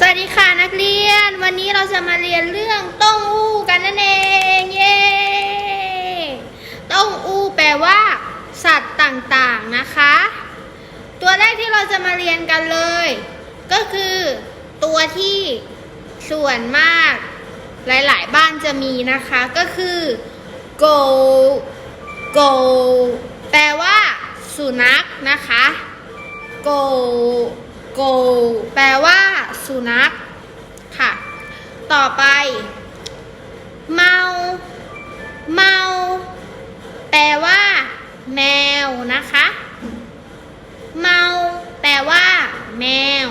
สวัสดีค่ะนักเรียน วันนี้เราจะมาเรียนเรื่องต้องอู้กันนั่นเองเย้ต้องอู้แปลว่า สัตว์ต่างๆนะคะ ตัวแรกที่เราจะมาเรียนกันเลย ก็คือ ตัวที่ส่วนมาก หลายๆ บ้านจะมีนะคะก็คือ go go แปลว่า สุนัขนะคะ go go แปลว่า สุนัขค่ะ ต่อไป เมา เมา แปลว่า แมวนะคะ เมา แปลว่า แมว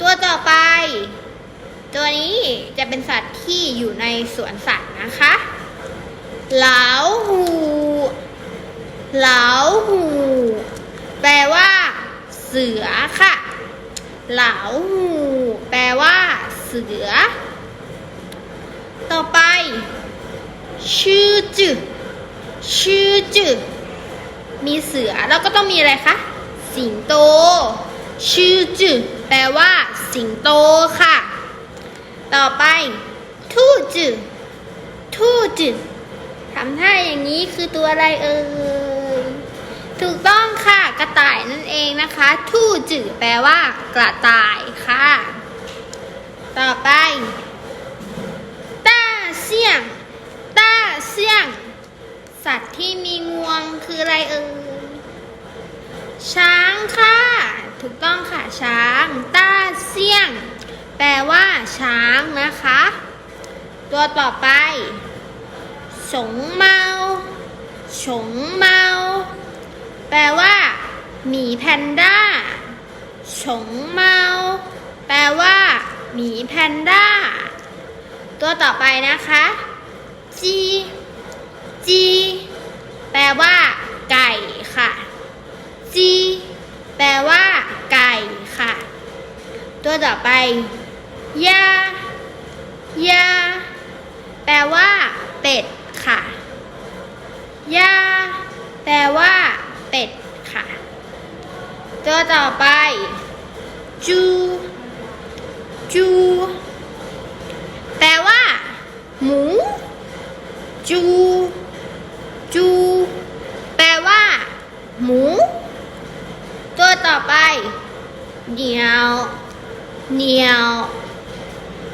ตัวต่อไป ตัวนี้จะเป็นสัตว์ที่อยู่ในสวนสัตว์นะคะเหลาหูเหลาหู แปลว่า เสือค่ะ เหลาหูแปลว่า เสือ ต่อไปชื่อจืชื่อจืมีเสือแล้วก็ต้องมีอะไรคะ สิงโต ชื่อจืแปลว่า สิงโตค่ะ ต่อไป ทู่จืทู่จืทำท่าอย่างนี้คือตัวอะไรเอ่ย ถูกต้องค่ะกระต่ายนั่นเองนะคะ ทู่จืแปลว่า กระต่ายค่ะ ต่อไปต้าเสี่ยงต้าเสี่ยง สัตว์ที่มีงวงคืออะไรเอ่ยช้างค่ะ ถูกต้องค่ะช้างต้าเสี่ยง แปลว่า ช้างนะคะ ตัวต่อไป สงเมา สงเมา แปลว่า หมีแพนด้าสงเมา แปลว่า หมีแพนด้า ตัวต่อไปนะคะ จี จี แปลว่า ไก่ค่ะ จี แปลว่า ไก่ค่ะ ตัวต่อไป ยา ยา แปลว่า เป็ดค่ะ ยา แปลว่า เป็ดค่ะ ตัวต่อไป จู จู แปลว่า หมู จู จู แปลว่า หมู ตัวต่อไป เหนียว เหนียว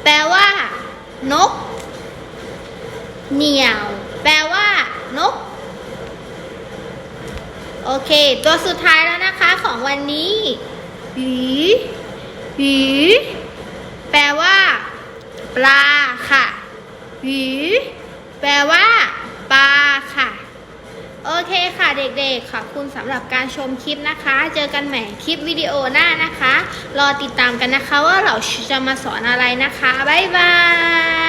แปลว่า นก เหนียว แปลว่า นก โอเค ตัวสุดท้ายแล้วนะคะของวันนี้หวีหวีแปลว่า ปลาค่ะหวีแปลว่า ปลาค่ะ โอเคค่ะเด็กๆ ขอบคุณสำหรับการชมคลิปนะคะ เจอกันใหม่คลิปวิดีโอหน้านะคะ รอติดตามกันนะคะว่าเราจะมาสอนอะไรนะคะ บ๊ายบาย